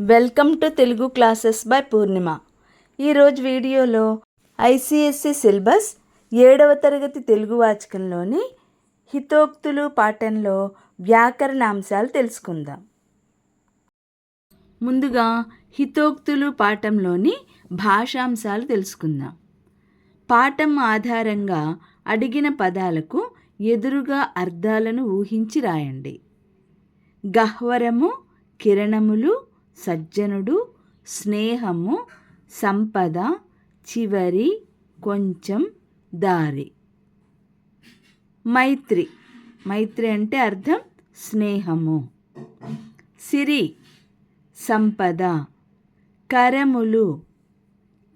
Welcome to Telugu classes by Purnima. ఈరోజు వీడియోలో ICSC syllabus ఏడవ తరగతి తెలుగు వాచకంలోని హితోక్తులు పాఠంలో వ్యాకరణ అంశాలు తెలుసుకుందాం. ముందుగా హితోక్తులు పాఠంలోని భాషాంశాలు తెలుసుకుందాం. పాఠం ఆధారంగా అడిగిన పదాలకు ఎదురుగా అర్థాలను ఊహించి రాయండి. గహ్వరము కిరణములు సజ్జనుడు స్నేహము సంపద చివరి కొంచెం దారి. మైత్రి. మైత్రి అంటే అర్థం స్నేహము. సిరి. సంపద. కరములు.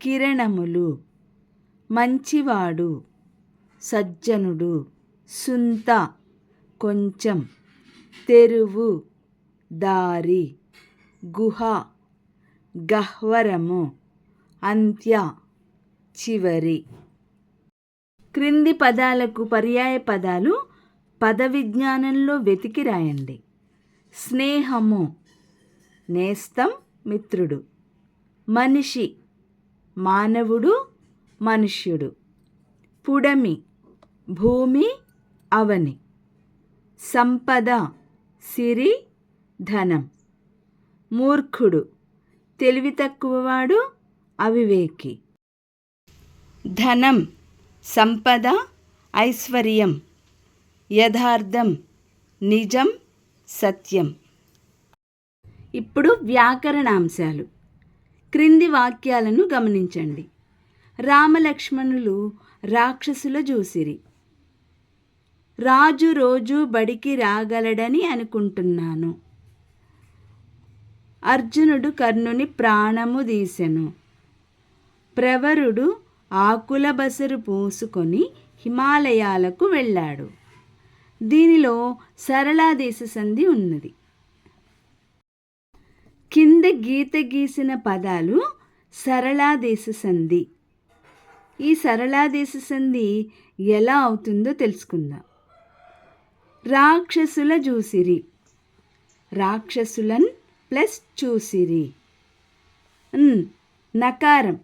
కిరణములు. మంచివాడు. సజ్జనుడు. సుంత. కొంచెం. తెరువు. దారి. గుహ గహ్వరము అంత్య చివరి. క్రింది పదాలకు పర్యాయ పదాలు పద విజ్ఞానంలో వెతికి రాయండి. స్నేహము నేస్తం మిత్రుడు. మనిషి మానవుడు మనుష్యుడు. పుడమి భూమి అవని. సంపద సిరి ధనం. మూర్ఖుడు. తెలివి తక్కువవాడు అవివేకి. ధనం సంపద ఐశ్వర్యం. యథార్థం నిజం సత్యం. ఇప్పుడు వ్యాకరణాంశాలు. క్రింది వాక్యాలను గమనించండి. రామలక్ష్మణులు రాక్షసుల చూసిరి రాజు రోజు బడికి రాగలడని అనుకుంటున్నాను. అర్జునుడు కర్ణుని ప్రాణము తీసెను. ప్రవరుడు ఆకుల బసరు పూసుకొని హిమాలయాలకు వెళ్ళాడు. దీనిలో సరళాదేశ సంధి ఉన్నది. కింద గీత గీసిన పదాలు సరళాదేశ సంధి. ఈ సరళాదేశ సంధి ఎలా అవుతుందో తెలుసుకుందాం. రాక్షసుల చూసిరి రాక్షసులన్ ప్లస్ చూసిరి. నకారం.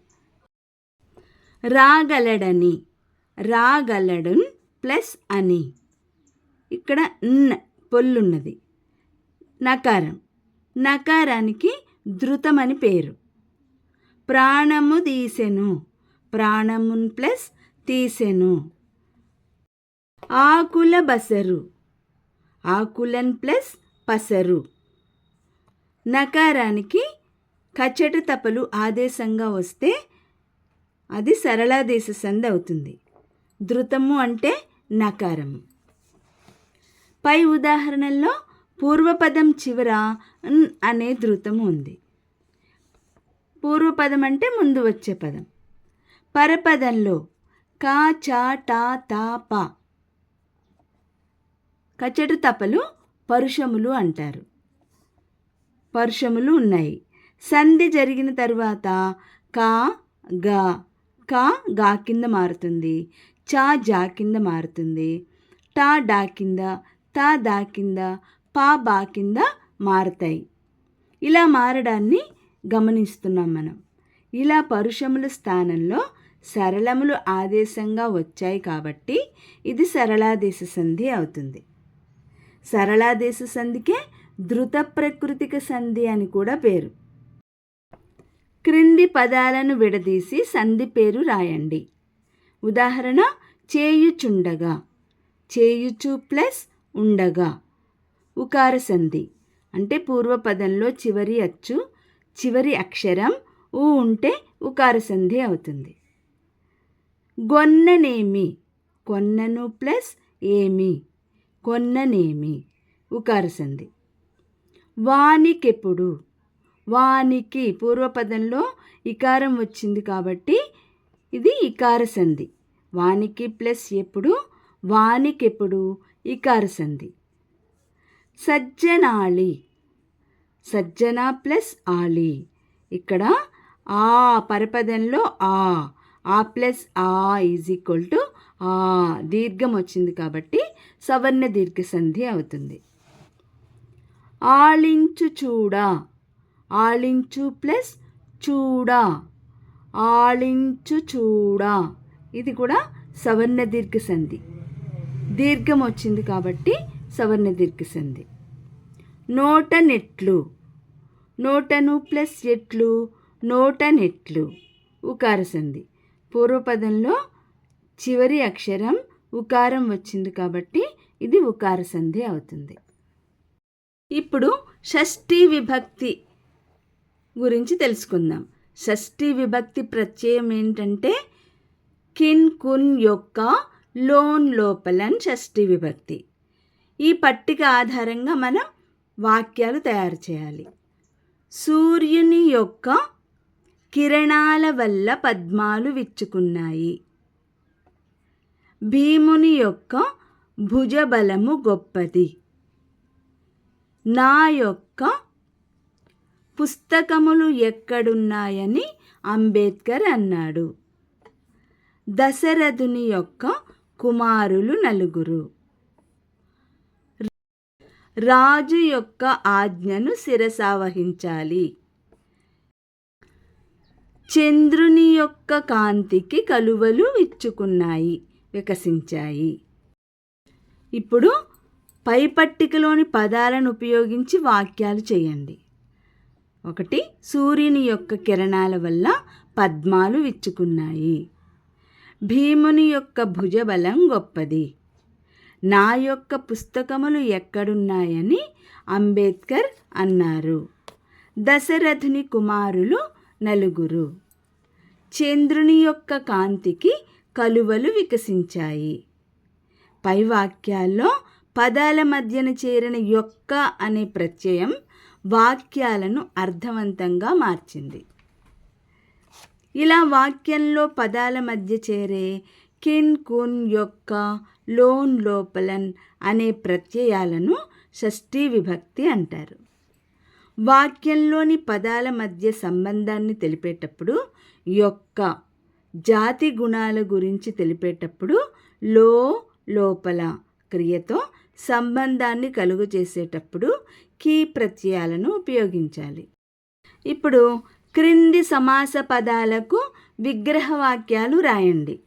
రాగలడని. రాగలడున్ ప్లస్ అని. ఇక్కడ న్ పొల్లున్నది. నకారం. నకారానికి ధృతమని పేరు. ప్రాణము తీసెను. ప్రాణమున్ ప్లస్ తీసెను. ఆకుల బసరు. ఆకులన్ ప్లస్ పసరు. నకారానికి కచ్చట తపలు ఆదేశంగా వస్తే అది సరళాదేశ సంధి అవుతుంది. ధృతము అంటే నకారము. పై ఉదాహరణల్లో పూర్వపదం చివర అనే ధృతము ఉంది. పూర్వపదం అంటే ముందు వచ్చే పదం. పరపదంలో కా చా టా తా పా. కచట తపలు పరుషములు అంటారు. పరుషములు ఉన్నాయి. సంధి జరిగిన తర్వాత కా గా కా గా కింద మారుతుంది. చా జా కింద మారుతుంది. టా డా కింద తా దా కింద పా బా కింద మారుతాయి. ఇలా మారడాన్ని గమనిస్తున్నాం మనం. ఇలా పరుషముల స్థానంలో సరళములు ఆదేశంగా వచ్చాయి కాబట్టి ఇది సరళాదేశ సంధి అవుతుంది. సరళాదేశ సంధికే ధృత ప్రకృతిక సంధి అని కూడా పేరు. క్రింది పదాలను విడదీసి సంధి పేరు రాయండి. ఉదాహరణ చేయుచుండగా. చేయుచు ప్లస్ ఉండగా. ఉకార సంధి. అంటే పూర్వపదంలో చివరి అచ్చు చివరి అక్షరం ఊ ఉంటే ఉకార సంధి అవుతుంది. గొన్ననేమి. కొన్నను ప్లస్ ఏమి. కొన్ననేమి ఉకార సంధి. వానికెప్పుడు. వానికి పూర్వపదంలో ఇకారం వచ్చింది కాబట్టి ఇది ఇకార సంధి వానికి ప్లస్ ఎప్పుడు వానికెప్పుడు ఇకార సంధి సజ్జనాళి. సజ్జన ప్లస్ ఆలి ఇక్కడ ఆ పరపదంలో ఆ ఆ ప్లస్ ఆ ఈజ్ ఈక్వల్ టు ఆ దీర్ఘం వచ్చింది కాబట్టి సవర్ణ దీర్ఘ సంధి అవుతుంది. ఆళించు చూడా. ఆళించు ప్లస్ చూడా. ఆళించు చూడా. ఇది కూడా సవర్ణ దీర్ఘ సంధి. దీర్ఘం వచ్చింది కాబట్టి సవర్ణ దీర్ఘ సంధి. నోట నెట్లు. నోటను ప్లస్ ఎట్లు. నోట నెట్లు. ఉకార సంధి. పూర్వపదంలో చివరి అక్షరం ఉకారం వచ్చింది కాబట్టి ఇది ఉకార సంధి అవుతుంది. ఇప్పుడు షష్ఠీ విభక్తి గురించి తెలుసుకుందాం. షష్ఠీ విభక్తి ప్రత్యయం ఏంటంటే కిన్ కున్ యొక్క లోన్ లోపలన్ షష్ఠీ విభక్తి. ఈ పట్టిక ఆధారంగా మనం వాక్యాలు తయారు చేయాలి. సూర్యుని యొక్క కిరణాల వల్ల పద్మాలు విచ్చుకున్నాయి. భీముని యొక్క భుజబలము గొప్పది. నా యొక్క పుస్తకములు ఎక్కడున్నాయని అంబేద్కర్ అన్నాడు. దశరథుని యొక్క కుమారులు నలుగురు. రాజు యొక్క ఆజ్ఞను శిరసావహించాలి. చంద్రుని యొక్క కాంతికి కలువలు ఇచ్చుకున్నాయి వికసించాయి. ఇప్పుడు పై పట్టికలోని పదాలను ఉపయోగించి వాక్యాలు చేయండి. ఒకటి సూర్యుని యొక్క కిరణాల వల్ల పద్మాలు విచ్చుకున్నాయి. భీముని యొక్క భుజబలం గొప్పది. నా యొక్క పుస్తకములు ఎక్కడున్నాయని అంబేద్కర్ అన్నారు. దశరథుని కుమారులు నలుగురు. చంద్రుని యొక్క కాంతికి కలువలు వికసించాయి. పై వాక్యాల్లో పదాల మధ్యన చేరిన యొక్క అనే ప్రత్యయం వాక్యాలను అర్థవంతంగా మార్చింది. ఇలా వాక్యంలో పదాల మధ్య చేరే కిన్ కున్ యొక్క లోన్ లోపలన్ అనే ప్రత్యయాలను షష్ఠీ విభక్తి అంటారు. వాక్యంలోని పదాల మధ్య సంబంధాన్ని తెలిపేటప్పుడు యొక్క జాతి గుణాల గురించి తెలిపేటప్పుడు లో లోపల క్రియతో సంబంధాన్ని కలుగు చేసేటప్పుడు కీ ప్రత్యయాలను ఉపయోగించాలి. ఇప్పుడు క్రింది సమాస పదాలకు విగ్రహవాక్యాలు రాయండి.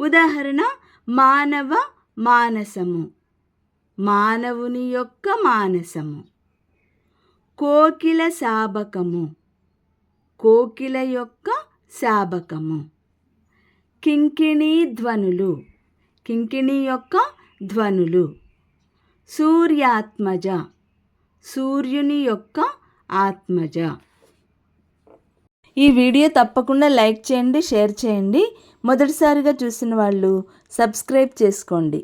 ఉదాహరణ మానవ మానసము. మానవుని యొక్క మానసము. కోకిల శాబకము కోకిల యొక్క శాబకము కింకిణీ ధ్వనులు. కింకిణి యొక్క ధ్వనులు. సూర్యాత్మజ సూర్యుని యొక్క ఆత్మజ. ఈ వీడియో తప్పకుండా లైక్ చేయండి షేర్ చేయండి. మొదటిసారిగా చూసిన వాళ్ళు సబ్స్క్రైబ్ చేసుకోండి.